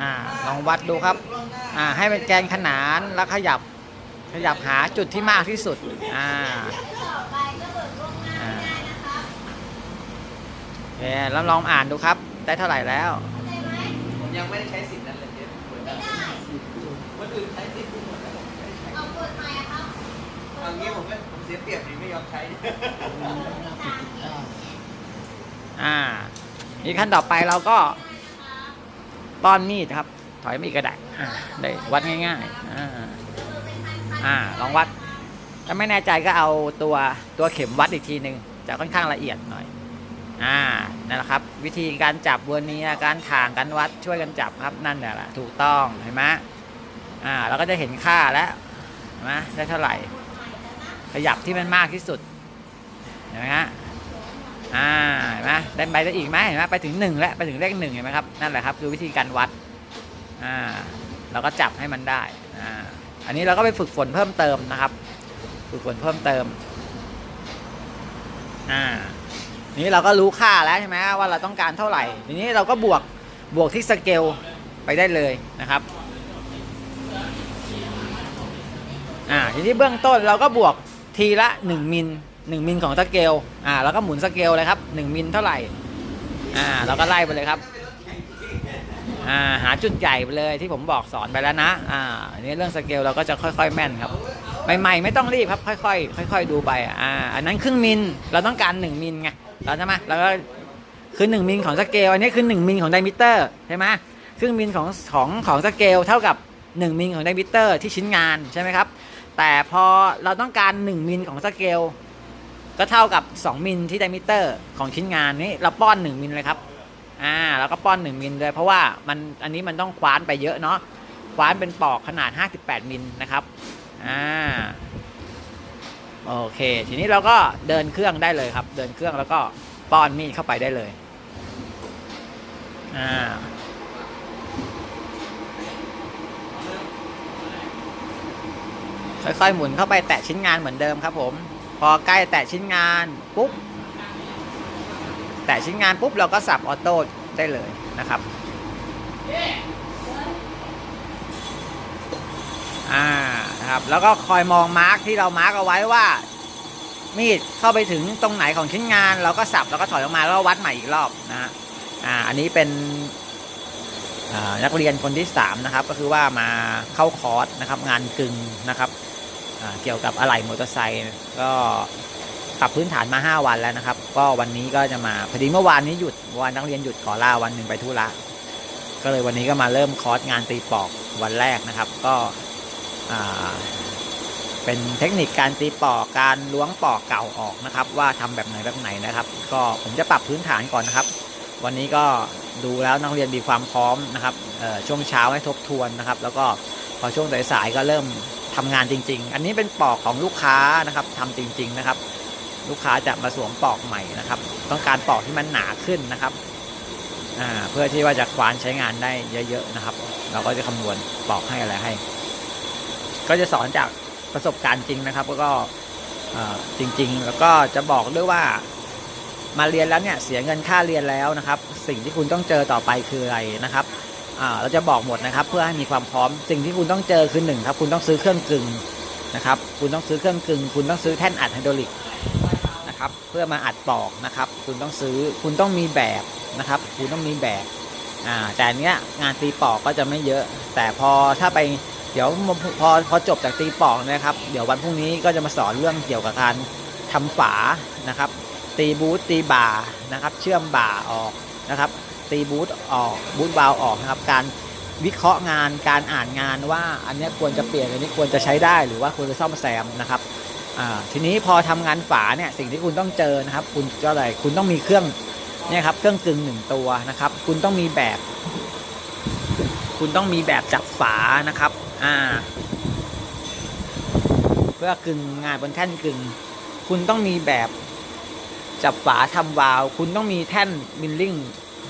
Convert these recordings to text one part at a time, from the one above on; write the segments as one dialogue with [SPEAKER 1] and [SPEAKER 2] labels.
[SPEAKER 1] อ่าลองวัดดูครับอ่าให้เป็นแกนขนานแล้วขยับขยับหาจุดที่มากที่สุดอ่า
[SPEAKER 2] ต่อไปก็เบิกล่วงหน้าได้นะครับ
[SPEAKER 1] โอเคแล้วลองอ่านดูครับ ได้เท่าไหร่แล้ว
[SPEAKER 2] เข้าใจไหม
[SPEAKER 3] ผมยังไม่ได้ใช้สิทธิ์นั้นเลยเจ๊
[SPEAKER 2] ไม่ได้
[SPEAKER 3] คนอื่นใช้สิทธิ์ทุกคนแล้วผมไม่ได้ใช้
[SPEAKER 2] เอาเปิดใหม่อะครับ
[SPEAKER 3] เอางี้ผมก็ผมเสียเปรียบดีไม่ยอมใช้
[SPEAKER 1] อ่า นี่ขั้นต่อไปเราก็ป้อนมีดครับ ถอยมีดก็ได้อ่าได้วัดง่ายๆอ่าลองวัด ถ้าไม่แน่ใจก็เอาตัวตัวเข็มวัดอีกทีหนึ่งจะค่อนข้างละเอียดหน่อย อ่า นั่นแหละครับ วิธีการจับเวอร์เนียการถ่างการวัดช่วยกันจับครับนั่นแหละถูกต้องเห็นไหมอ่าเราก็จะเห็นค่าแล้วนไหมได้เท่าไหร่ ขยับที่มันมากที่สุดเห็นไหมฮะ อ่าเห็นไหมได้ไปได้อีกไหมเห็นไหมไปถึงหนึ่งแล้วไปถึงเลขหนึ่งเห็นไหมครับนั่นแหละครับคือวิธีการวัดอ่าเราก็จับให้มันได้อ่าอันนี้เราก็ไปฝึกฝนเพิ่มเติมนะครับ ฝึกฝนเพิ่มเติมอ่านี้เราก็รู้ค่าแล้วใช่ไหมว่าเราต้องการเท่าไหร่ทีนี้เราก็บวกบวกที่สเกลไปได้เลยนะครับอ่าทีนี้เบื้องต้นเราก็บวกทีละ 1 มิล 1มิลของสเกลอ่าแล้วก็หมุนสเกลเลยครับ1มิลเท่าไหร่อ่าเราก็ไล่ไปเลยครับอ่าหาจุดใหญ่ไปเลยที่ผมบอกสอนไปแล้วนะอ่าอันนี้เรื่องสเกลเราก็จะค่อยๆแม่นครับใหม่ๆไม่ต้องรีบครับค่อยๆค่อย ๆ ดูไปอ่าอันนั้นครึ่งมิลเราต้องการ 1มิลไงเราใช่ไหมแล้วก็คือ 1มิลของสเกลอันนี้คือ 1มิลของไดมิเตอร์ใช่ไหมครึ่งมิลของของของสเกลเท่ากับ 1มิลของไดมิเตอร์ที่ชิ้นงานใช่ไหมครับแต่พอเราต้องการ 1มิลของสเกล ก็เท่ากับ 2 มิลที่ไดมิเตอร์ของชิ้นงานนี้เราป้อน 1 มิลเลยครับอ่าแล้วก็ป้อน 1 มิลเลยเพราะว่ามันอันนี้มันต้องคว้านไปเยอะเนาะคว้านเป็นปอกขนาด 58 มิลนะครับอ่าโอเค ทีนี้เราก็เดินเครื่องได้เลยครับ เดินเครื่องแล้วก็ป้อนมีดเข้าไปได้เลยอ่าค่อยๆหมุนเข้าไปแตะชิ้นงานเหมือนเดิมครับผม พอใกล้แตะชิ้นงานปุ๊บแตะชิ้นงานปุ๊บเราก็สับออโต้ได้เลยนะครับอ่านะครับแล้วก็คอยมองมาร์กที่เรามาร์กเอาไว้ว่า มีดเข้าไปถึงตรงไหนของชิ้นงาน เราก็สับแล้วก็ถอยออกมาแล้ววัดใหม่อีกรอบนะฮะอ่าอันนี้เป็นนักเรียนคนที่ 3 นะครับ ก็คือว่ามาเข้าคอร์สนะครับ งานกึ่งนะครับ เกี่ยวกับอะไหล่มอเตอร์ไซค์ก็ปรับพื้นฐานมา 5 วันแล้วนะครับ ก็วันนี้ก็จะมาพอดีเมื่อวานนี้หยุดวันนักเรียนหยุดขอลาวันหนึ่งไปธุระก็เลยวันนี้ก็มาเริ่มคอร์สงานตีปอกวันแรกนะครับ ก็เป็นเทคนิคการตีปอกการล้วงปอกเก่าออกนะครับ ว่าทำแบบไหนแบบไหนนะครับ ก็ผมจะปรับพื้นฐานก่อนนะครับ วันนี้ก็ดูแล้วนักเรียนมีความพร้อมนะครับช่วงเช้าให้ทบทวนนะครับ แล้วก็พอช่วงสายๆก็เริ่ม ทำงานจริง ๆ อันนี้เป็นปอกของลูกค้านะครับทำจริง ๆนะครับ ลูกค้าจะมาสวมปอกใหม่นะครับ ต้องการปอกที่มันหนาขึ้นนะครับเพื่อที่ว่าจะควานใช้งานได้เยอะๆนะครับ เราก็จะคำนวณปอกให้อะไรให้ ก็จะสอนจากประสบการณ์จริงนะครับ แล้วก็จริง ๆ แล้วก็จะบอกด้วยว่ามาเรียนแล้วเนี่ยเสียเงินค่าเรียนแล้วนะครับ สิ่งที่คุณต้องเจอต่อไปคืออะไรนะครับ เราจะบอกหมดนะครับ เพื่อให้มีความพร้อมสิ่งที่คุณต้องเจอคือหนึ่งครับ คุณต้องซื้อเครื่องกึ่งนะครับ คุณต้องซื้อเครื่องกึ่งคุณต้องซื้อแท่นอัดไฮดรอลิกนะครับ เพื่อมาอัดปอกนะครับ คุณต้องซื้อคุณต้องมีแบบนะครับ คุณต้องมีแบบอ่าแต่อันเนี้ยงานตีปอกก็จะไม่เยอะ แต่พอถ้าไปเดี๋ยวพอพอจบจากตีปอกนะครับ เดี๋ยววันพรุ่งนี้ก็จะมาสอนเรื่องเกี่ยวกับการทำฝานะครับ ตีบูทตีบ่านะครับ เชื่อมบ่าออกนะครับ ตีบูทออกบูทวาล์วออกนะครับ การวิเคราะห์งานการอ่านงานว่าอันนี้ควรจะเปลี่ยนอันนี้ควรจะใช้ได้หรือว่าควรจะซ่อมแซมนะครับทีนี้พอทำงานฝาเนี่ยสิ่งที่คุณต้องเจอนะครับ คุณก็อะไรคุณต้องมีเครื่องเนี่ยครับเครื่องกึ่งหนึ่งตัวนะครับ คุณต้องมีแบบ คุณต้องมีแบบจับฝานะครับอ่าเพื่อกึ่งงานบนแท่นกึ่ง คุณต้องมีแบบจับฝาทำวาล์วคุณต้องมีแท่นมิลลิ่ง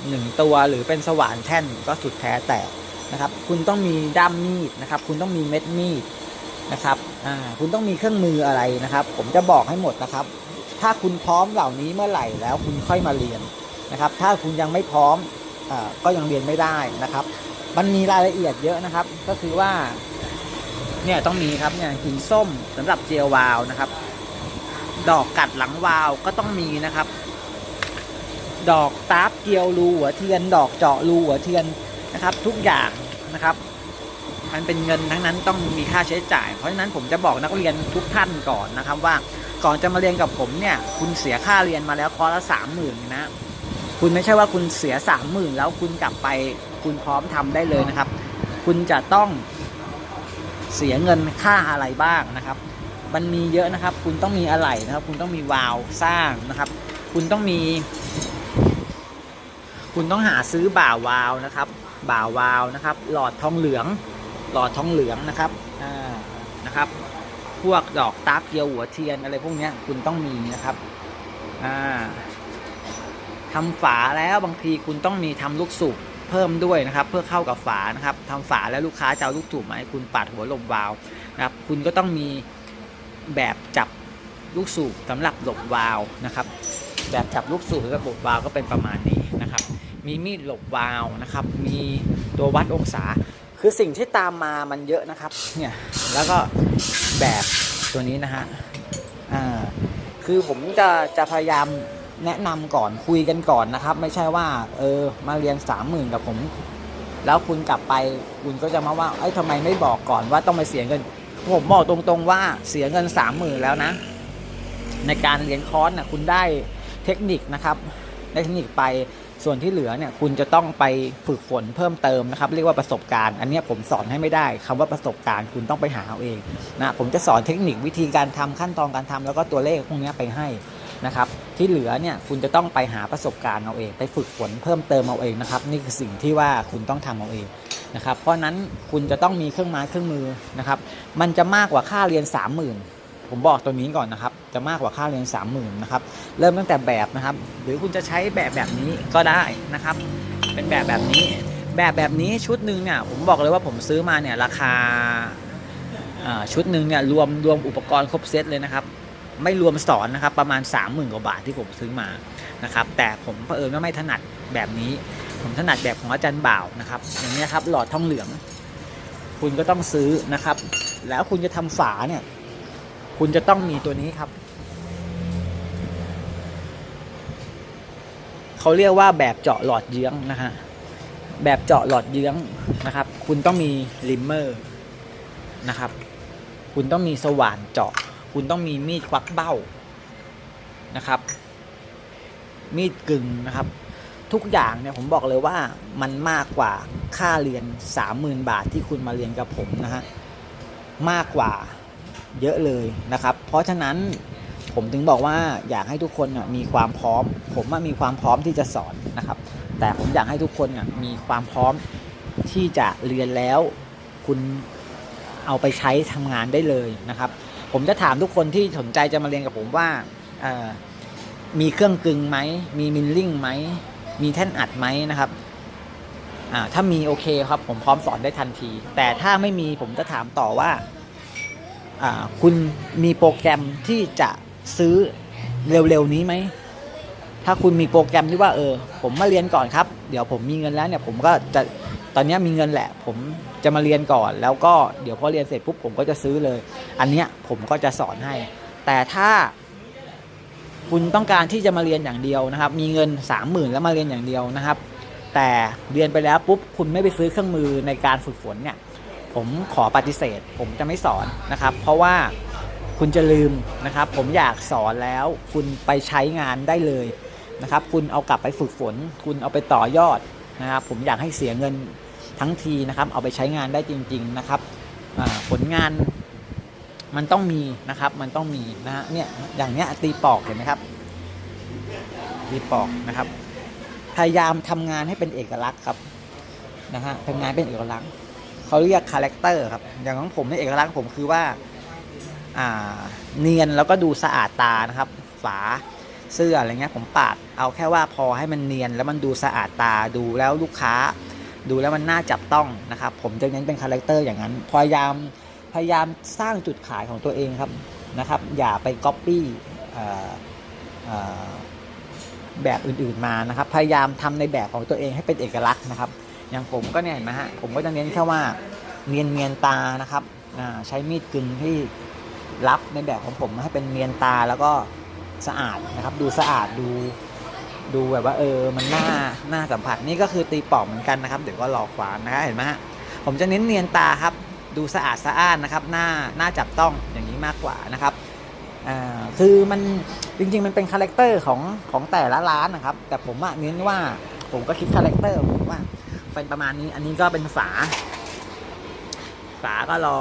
[SPEAKER 1] หนึ่งตัวหรือเป็นสว่านแท่นก็สุดแท้แต่นะครับ คุณต้องมีด้ามมีดนะครับ คุณต้องมีเม็ดมีดนะครับอ่าคุณต้องมีเครื่องมืออะไรนะครับ ผมจะบอกให้หมดนะครับ ถ้าคุณพร้อมเหล่านี้เมื่อไหร่แล้วคุณค่อยมาเรียนนะครับ ถ้าคุณยังไม่พร้อมอ่าก็ยังเรียนไม่ได้นะครับ มันมีรายละเอียดเยอะนะครับ ก็คือว่าเนี่ยต้องมีครับเนี่ยหินส้มสำหรับเจียววาวนะครับ ดอกกัดหลังวาล์วก็ต้องมีนะครับ ดอกตาร์ฟเกียวรูหัวเทียน ดอกเจาะรูหัวเทียนนะครับ ทุกอย่างนะครับ มันเป็นเงินทั้งนั้นต้องมีค่าใช้จ่าย เพราะฉะนั้นผมจะบอกนักเรียนทุกท่านก่อนนะครับ ว่าก่อนจะมาเรียนกับผมเนี่ย คุณเสียค่าเรียนมาแล้วคอร์สละสามหมื่นนะคุณไม่ใช่ว่าคุณเสียสามหมื่นแล้วคุณกลับไปคุณพร้อมทำได้เลยนะครับ คุณจะต้องเสียเงินค่าอะไรบ้างนะครับ มันมีเยอะนะครับ คุณต้องมีอะไหล่นะครับ คุณต้องมีวาล์วสร้างนะครับ คุณต้องมี คุณต้องหาซื้อบ่าวาล์วนะครับ บ่าวาล์วนะครับ หลอดทองเหลือง หลอดทองเหลืองนะครับอ่านะครับ พวกดอกตาเกียวหัวเทียนอะไรพวกนี้คุณต้องมีนะครับอ่าทำฝาแล้วบางทีคุณต้องมีทำลูกสูบเพิ่มด้วยนะครับ เพื่อเข้ากับฝานะครับทำฝาแล้วลูกค้าจะเอาลูกสูบมาให้คุณปัดหัวลมวาล์วนะครับ คุณก็ต้องมีแบบจับลูกสูบสำหรับหลบวาล์วนะครับ แบบจับลูกสูบกับหลบวาล์วก็เป็นประมาณนี้ มีมีดหลบวาวนะครับ มีตัววัดองศา คือสิ่งที่ตามมามันเยอะนะครับ เนี่ย แล้วก็แบบตัวนี้นะฮะ อ่า คือผมจะจะพยายามแนะนำก่อนคุยกันก่อนนะครับ ไม่ใช่ว่า เออ มาเรียนสามหมื่นกับผม แล้วคุณกลับไปคุณก็จะมาว่าเอ้ทำไมไม่บอกก่อนว่าต้องไปเสียเงิน ผมบอกตรงๆว่าเสียเงินสามหมื่นแล้วนะ ในการเรียนคอร์สน่ะคุณได้เทคนิคนะครับได้เทคนิคไป ส่วนที่เหลือเนี่ยคุณจะต้องไปฝึกฝนเพิ่มเติมนะครับ เรียกว่าประสบการณ์ อันนี้ผมสอนให้ไม่ได้คำว่าประสบการณ์คุณต้องไปหาเอาเองนะผมจะสอนเทคนิควิธีการทำขั้นตอนการทำแล้วก็ตัวเลขพวกนี้ไปให้นะครับ ที่เหลือเนี่ยคุณจะต้องไปหาประสบการณ์เอาเอง ไปฝึกฝนเพิ่มเติมเอาเองนะครับ นี่คือสิ่งที่ว่าคุณต้องทำเอาเองนะครับ เพราะฉะนั้นคุณจะต้องมีเครื่องไม้เครื่องมือนะครับ มันจะมากกว่าค่าเรียน 30,000 ผมบอกตัวนี้ก่อนนะครับ จะมากกว่าค่าเรียน 30,000นะครับ เริ่มตั้งแต่แบบนะครับ หรือคุณจะใช้แบบแบบนี้ก็ได้นะครับ เป็นแบบแบบนี้ แบบแบบนี้ชุดหนึ่งเนี่ยผมบอกเลยว่าผมซื้อมาเนี่ยราคาชุดหนึ่งเนี่ยรวมรวมอุปกรณ์ครบเซตเลยนะครับไม่รวมสอนนะครับประมาณ 30,000กว่าบาทที่ผมซื้อมานะครับแต่ผมเผอิญว่าไม่ถนัดแบบนี้ ผมถนัดแบบของอาจารย์บ่าวนะครับอย่างนี้ครับหลอดทองเหลือง คุณก็ต้องซื้อนะครับ แล้วคุณจะทำฝาเนี่ย คุณจะต้องมีตัวนี้ครับ เขาเรียกว่าแบบเจาะหลอดเยื้องนะฮะ แบบเจาะหลอดเยื้องนะครับ คุณต้องมีลิมเมอร์นะครับ คุณต้องมีสว่านเจาะ คุณต้องมีมีดควักเบ้านะครับ มีดกึ่งนะครับ ทุกอย่างเนี่ยผมบอกเลยว่ามันมากกว่าค่าเรียน 30,000 บาทที่คุณมาเรียนกับผมนะฮะ มากกว่า เยอะเลยนะครับ เพราะฉะนั้นผมถึงบอกว่าอยากให้ทุกคนมีความพร้อม ผมว่ามีความพร้อมที่จะสอนนะครับ แต่ผมอยากให้ทุกคนมีความพร้อมที่จะเรียนแล้วคุณเอาไปใช้ทำงานได้เลยนะครับ ผมจะถามทุกคนที่สนใจจะมาเรียนกับผมว่ามีเครื่องกึ่งไหม มีมิลลิ่งไหม มีแท่นอัดไหมนะครับถ้ามีโอเคครับผมพร้อมสอนได้ทันที แต่ถ้าไม่มีผมจะถามต่อว่า คุณมีโปรแกรมที่จะซื้อเร็วๆนี้ไหม ถ้าคุณมีโปรแกรมที่ว่าเออ ผมมาเรียนก่อนครับ เดี๋ยวผมมีเงินแล้วเนี่ยผมก็จะตอนนี้มีเงินแหละ ผมจะมาเรียนก่อน แล้วก็เดี๋ยวพอเรียนเสร็จปุ๊บผมก็จะซื้อเลย อันเนี้ยผมก็จะสอนให้ แต่ถ้าคุณต้องการที่จะมาเรียนอย่างเดียวนะครับ มีเงินสามหมื่นแล้วมาเรียนอย่างเดียวนะครับ แต่เรียนไปแล้วปุ๊บคุณไม่ไปซื้อเครื่องมือในการฝึกฝนเนี่ย ผมขอปฏิเสธ ผมจะไม่สอนนะครับ เพราะว่าคุณจะลืมนะครับ ผมอยากสอนแล้ว คุณไปใช้งานได้เลยนะครับ คุณเอากลับไปฝึกฝน คุณเอาไปต่อยอดนะครับ ผมอยากให้เสียเงินทั้งทีนะครับ เอาไปใช้งานได้จริง ๆนะครับผลงานมันต้องมีนะครับ มันต้องมีนะฮะเนี่ยอย่างเนี้ยตีปอกเห็นไหมครับ ตีปอกนะครับ พยายามทำงานให้เป็นเอกลักษณ์ครับนะฮะทำงานเป็นเอกลักษณ์ เขาเรียกคาแรคเตอร์ครับอย่างของผมเนี่เอกลักษณ์ผมคือว่าอ่าเนียนแล้วก็ดูสะอาดตานะครับ ฝาเสื้ออะไรเงี้ยผมปาดเอาแค่ว่าพอให้มันเนียนแล้วมันดูสะอาดตาดูแล้วลูกค้า ดูแล้วมันน่าจับต้องนะครับ ผมจะเน้นเป็นคาแรคเตอร์อย่างนั้นพยายามพยายามสร้างจุดขายของตัวเองครับนะครับ อย่าไปก๊อปปี้แบบอื่นๆมานะครับ พยายามทำในแบบของตัวเองให้เป็นเอกลักษณ์นะครับ อย่างผมก็เนี่ยเห็นไหมฮะผมก็จะเน้นแค่ว่าเนียนเนียนตานะครับใช้มีดกึ่งที่รับในแบบของผมให้เป็นเนียนตาแล้วก็สะอาดนะครับ ดูสะอาดดูดูแบบว่าเออมันหน่าหน่าสัมผัสนี่ก็คือตีปอกเหมือนกันนะครับ เดี๋ยวก็หลอกขวานนะฮะเห็นไหมฮะผมจะเน้นเนียนตาครับ ดูสะอาดสะอ้านนะครับ หน้าหน้าจับต้องอย่างนี้มากกว่านะครับอ่าคือมันจริงๆมันเป็นคาแรคเตอร์ของของแต่ละร้านนะครับ แต่ผมเน้นว่าผมก็คิดคาแรคเตอร์ผมว่า เป็นประมาณนี้ อันนี้ก็เป็นฝา ฝาก็รอ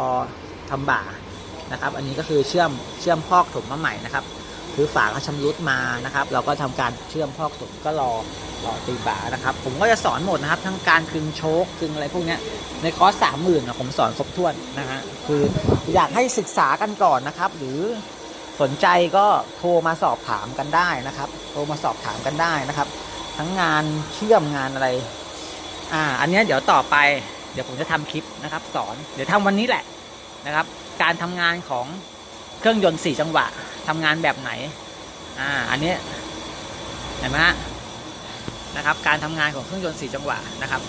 [SPEAKER 1] ทำบ่านะครับ อันนี้ก็คือเชื่อมเชื่อมพอกถมมาใหม่นะครับ คือฝาเขาชำรุดมานะครับ เราก็ทำการเชื่อมพอกถมก็รอรอตีฝานะครับ ผมก็จะสอนหมดนะครับ ทั้งการคึงโชคคึงอะไรพวกนี้ในคอร์สสามหมื่นผมสอนครบถ้วนนะฮะคืออยากให้ศึกษากันก่อนนะครับ หรือสนใจก็โทรมาสอบถามกันได้นะครับ โทรมาสอบถามกันได้นะครับ ทั้งงานเชื่อมงานอะไร อ่าอันเนี้ยเดี๋ยวต่อไปเดี๋ยวผมจะทำคลิปนะครับสอนเดี๋ยวทำวันนี้แหละนะครับ การทำงานของเครื่องยนต์สี่จังหวะทำงานแบบไหนอ่าอันเนี้ยเห็นไหมฮะนะครับ การทำงานของเครื่องยนต์สี่จังหวะนะครับ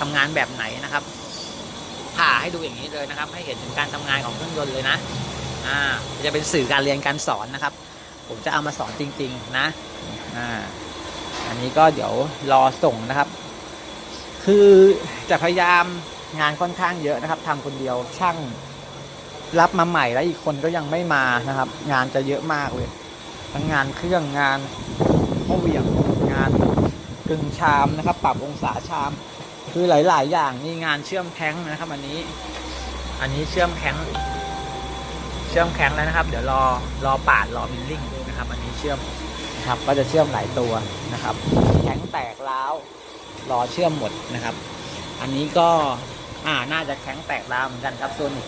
[SPEAKER 1] ทำงานแบบไหนนะครับผ่าให้ดูอย่างนี้เลยนะครับ ให้เห็นถึงการทำงานของเครื่องยนต์เลยนะอ่าจะเป็นสื่อการเรียนการสอนนะครับ ผมจะเอามาสอนจริง ๆ นะอ่าอันนี้ก็เดี๋ยวรอส่งนะครับ คือจะพยายามงานค่อนข้างเยอะนะครับทำคนเดียวช่างรับมาใหม่แล้วอีกคนก็ยังไม่มานะครับ งานจะเยอะมากเลยทั้งงานเครื่องงานข้อเหวี่ยงงานกึ่งชามนะครับ ปรับองศาชาม คือหลาย ๆ อย่างนี่งานเชื่อมแข้งนะครับ อันนี้ อันนี้เชื่อมแข้งเชื่อมแข้งแล้วนะครับ เดี๋ยวรอรอปาดรอมิลลิ่งนะครับ อันนี้เชื่อมนะครับ ก็จะเชื่อมหลายตัวนะครับแข้งแตกร้ว รอเชื่อมหมดนะครับ อันนี้ก็อ่าน่าจะแข็งแตกราวเหมือนกันครับโซนิก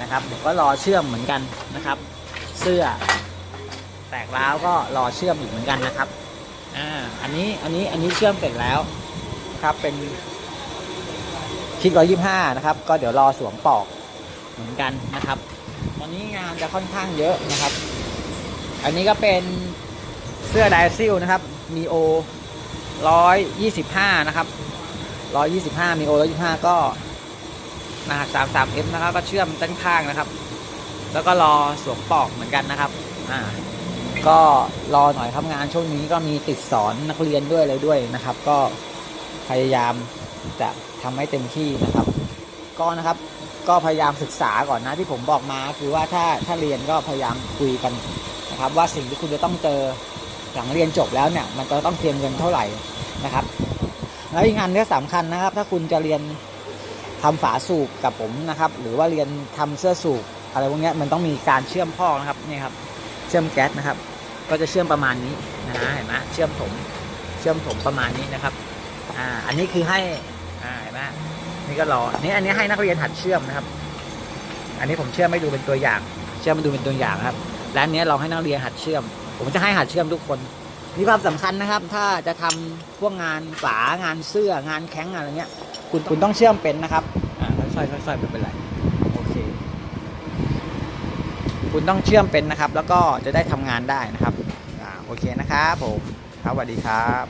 [SPEAKER 1] นะครับเดี๋ยวก็รอเชื่อมเหมือนกันนะครับ เสื้อ แตกร้าวก็รอเชื่อมอีกเหมือนกันนะครับอ่าอันนี้อันนี้อันนี้เชื่อมเสร็จแล้วครับเป็นคิดร้อยยี่ห้านะครับ ก็เดี๋ยวรอสวมปอกเหมือนกันนะครับ ตอนนี้งานจะค่อนข้างเยอะนะครับ อันนี้ก็เป็นเสื้อไดซิลนะครับมีโอ ร้อยยี่สิบห้านะครับร้อยยี่สิบห้ามีโอร้อยยี่ห้าก็รหัสสามสามเอฟนะครับ ก็เชื่อมด้านข้างนะครับ แล้วก็รอสวมปอกเหมือนกันนะครับ อ่า ก็รอหน่อยครับงานช่วงนี้ก็มีติดสอนนักเรียนด้วยอะไรด้วยนะครับ ก็พยายามจะทำให้เต็มที่นะครับ ก็นะครับ ก็พยายามศึกษาก่อนนะที่ผมบอกมา คือว่าถ้าถ้าเรียนก็พยายามคุยกันนะครับ ว่าสิ่งที่คุณจะต้องเจอ หลังเรียนจบแล้วเนี่ยมันจะต้องเตรียมเงินเท่าไหร่นะครับ แล้วอีกงานเนี้ยสำคัญนะครับ ถ้าคุณจะเรียนทำฝาสูบกับผมนะครับ หรือว่าเรียนทำเสื้อสูบอะไรพวกนี้มันต้องมีการเชื่อมพ่อนะครับนี่ครับ เชื่อมแก๊สนะครับ ก็จะเชื่อมประมาณนี้นะเห็นไหมเชื่อมถมเชื่อมถมประมาณนี้นะครับอ่าอันนี้คือให้อ่าเห็นไหมนี่ก็รอนนี้อันนี้ให้นักเรียนหัดเชื่อมนะครับ อันนี้ผมเชื่อมให้ดูเป็นตัวอย่าง เชื่อมมาดูเป็นตัวอย่างครับ และอันนี้เราให้นักเรียนหัดเชื่อม ผมจะให้หัดเชื่อมทุกคน มีความสำคัญนะครับ ถ้าจะทำพวกงานฝางานเสื้องานแข้งอะไรเงี้ย คุณคุณต้องเชื่อมเป็นนะครับอ่าค่อยๆค่อยๆไม่เป็นไรโอเค คุณต้องเชื่อมเป็นนะครับ แล้วก็จะได้ทำงานได้นะครับอ่าโอเคนะครับผมครับสวัสดีครับ